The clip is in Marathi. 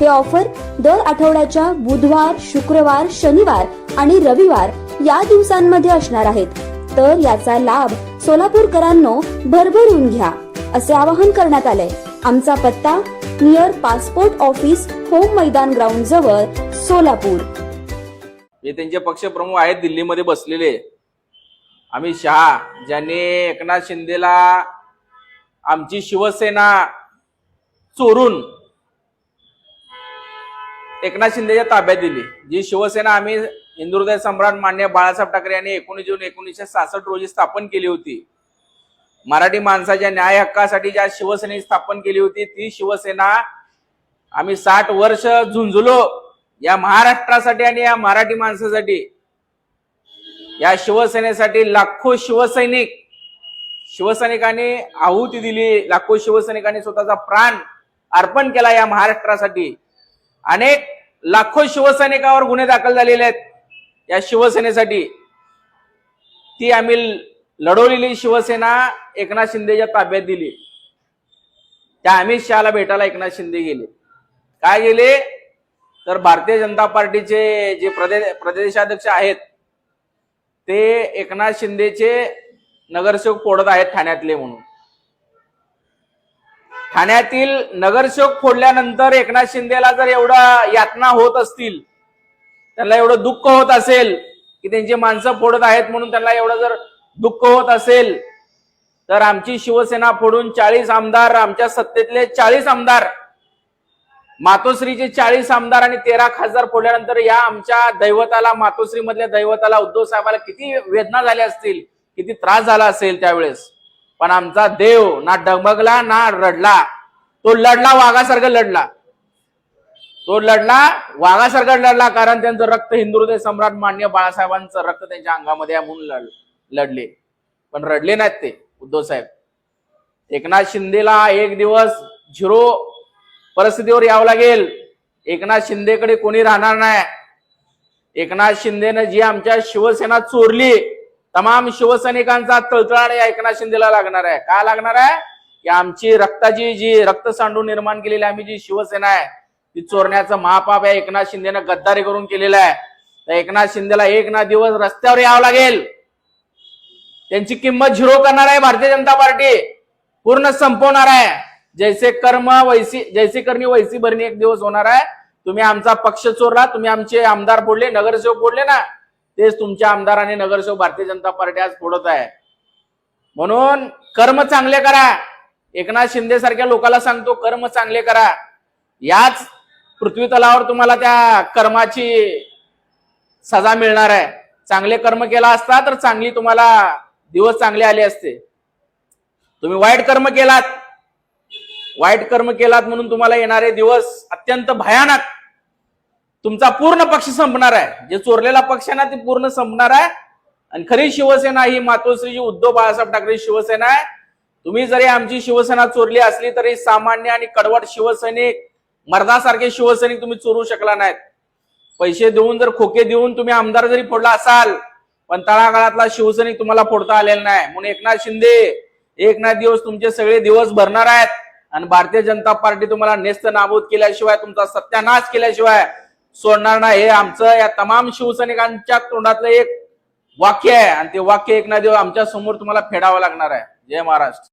हे ऑफर दर आठवड्याच्या बुधवार शुक्रवार शनिवार आणि रविवार या दिवसांमध्ये असणार आहेत. तर याचा लाभ सोलापूरकरांनो भरभरून घ्या असे आवाहन करण्यात आले आमचा पत्ता near passport office home Maidan ground जवळ सोलापूर. हे त्यांचे पक्षप्रमुख आहेत दिल्लीमध्ये बसलेले. अमित शहा ज्यांनी एकनाथ शिंदेला आमची शिवसेना चोरून एकनाथ शिंदेच्या ताब्यात दिली. जी शिवसेना आम्ही हिंदुहृदय सम्राट मान्य बाळासाहेब ठाकरे यांनी एकोणीस जून एकोणीसशे सहासष्ट रोजी स्थापन केली होती. मराठी माणसाच्या न्याय हक्कासाठी ज्या शिवसेनेची स्थापन केली होती ती शिवसेना आम्ही साठ वर्ष झुंजलो. या महाराष्ट्रासाठी आणि या मराठी माणसासाठी या शिवसेनेसाठी लाखो शिवसैनिक शिवसैनिकांनी आहुती दिली. लाखो शिवसैनिकांनी स्वतःचा प्राण अर्पण केला या महाराष्ट्रासाठी. अनेक लाखो शिवसैनिकावर गुन्हे दाखल झालेले आहेत. या शिवसेनेसाठी ती आम्ही लढवलेली शिवसेना एकनाथ शिंदेच्या ताब्यात दिली. त्या अमित शहाला भेटायला एकनाथ शिंदे गेले. काय गेले? तर भारतीय जनता पार्टीचे जे प्रदेश प्रदेशाध्यक्ष आहेत ते एकनाथ शिंदेचे नगरसेवक फोडत आहेत ठाण्यातले म्हणून. ठाण्यातील नगरसेवक फोडल्यानंतर एकनाथ शिंदेला जर एवढं यातना होत असतील त्यांना एवढं दुःख होत असेल की त्यांची माणसं फोडत आहेत म्हणून त्यांना एवढं जर दुःख होत असेल तर आमची शिवसेना फोडून चाळीस आमदार आमच्या सत्तेतले चाळीस आमदार मातोश्रीचे चाळीस आमदार आणि तेरा खासदार फोडल्यानंतर या आमच्या दैवताला मातोश्री मधल्या दैवताला उद्धव साहेबाला किती वेदना झाल्या असतील किती त्रास झाला असेल त्यावेळेस. पण आमचा देव ना डगमगला ना रडला. तो लढला वाघासारखा लढला. तो लढला वाघासारखा लढला कारण त्यांचं रक्त हिंदुहृदय सम्राट मान्य बाळासाहेबांचं रक्त त्यांच्या अंगामध्ये आहे म्हणून लढ लढले. पण रडले नाहीत ते उद्धव साहेब. एकनाथ शिंदेला एक दिवस झिरो परिस्थितीवर यावं लागेल. एकनाथ शिंदेकडे कोणी राहणार नाही. एकनाथ शिंदेनं जी आमच्या शिवसेना चोरली तमाम शिवसैनिकांचा तळतळाट या एकनाथ शिंदेला लागणार आहे. का लागणार आहे? की आमची रक्ताची जी रक्त सांडून निर्माण केलेली आम्ही जी शिवसेना आहे ती चोरण्याचं महापाप आहे एकनाथ शिंदेनं गद्दारी करून केलेलं आहे. तर एकनाथ शिंदेला एक ना दिवस रस्त्यावर यावं लागेल. त्यांची किंमत झिरो करणार आहे भारतीय जनता पार्टी. पूर्ण संपवणार आहे. जैसे कर्म वैसी जैसे करणी वैसी भरणी एक दिवस होणार आहे. तुम्ही आमचा पक्ष चोरला तुम्ही आमचे आमदार फोडले नगरसेवक फोडले ना. तेच तुमच्या आमदार आणि नगरसेवक भारतीय जनता पार्टी आज फोडत आहे. म्हणून कर्म चांगले करा. एकनाथ शिंदे सारख्या लोकांना सांगतो कर्म चांगले करा. याच पृथ्वी तलावर तुम्हाला त्या कर्माची सजा मिळणार आहे. चांगले कर्म केला असता तर चांगली तुम्हाला दिवस चांगले आले असते. तुम्ही वाईट कर्म केलात. वाईट कर्म केलात म्हणून तुम्हाला येणारे दिवस अत्यंत भयानक. तुमचा पूर्ण पक्ष संपणार आहे. जे चोरलेला पक्ष आहे ना ते पूर्ण संपणार आहे. आणि खरी शिवसेना ही मातोश्रीजी उद्धव बाळासाहेब ठाकरे शिवसेना आहे. तुम्ही जरी आमची शिवसेना चोरली असली तरी सामान्य आणि कडवट शिवसैनिक मर्दासारखे शिवसैनिक तुम्ही चोरू शकला नाहीत. पैसे देऊन जर खोके देऊन तुम्ही आमदार जरी फोडला असाल पण तळागाळातला शिवसैनिक तुम्हाला फोडता आलेला नाही. म्हणून एकनाथ शिंदे एकनाथ दिवस तुमचे सगळे दिवस भरणार आहेत. आणि भारतीय जनता पार्टी तुम्हाला नेस्त नाबूद केल्याशिवाय तुमचा सत्यानाश केल्याशिवाय सोडणार नाही. हे आमचं या तमाम शिवसैनिकांच्या तोंडातलं एक वाक्य आहे. आणि ते वाक्य एक ना देव आमच्यासमोर तुम्हाला फेडावं लागणार आहे. जय महाराष्ट्र.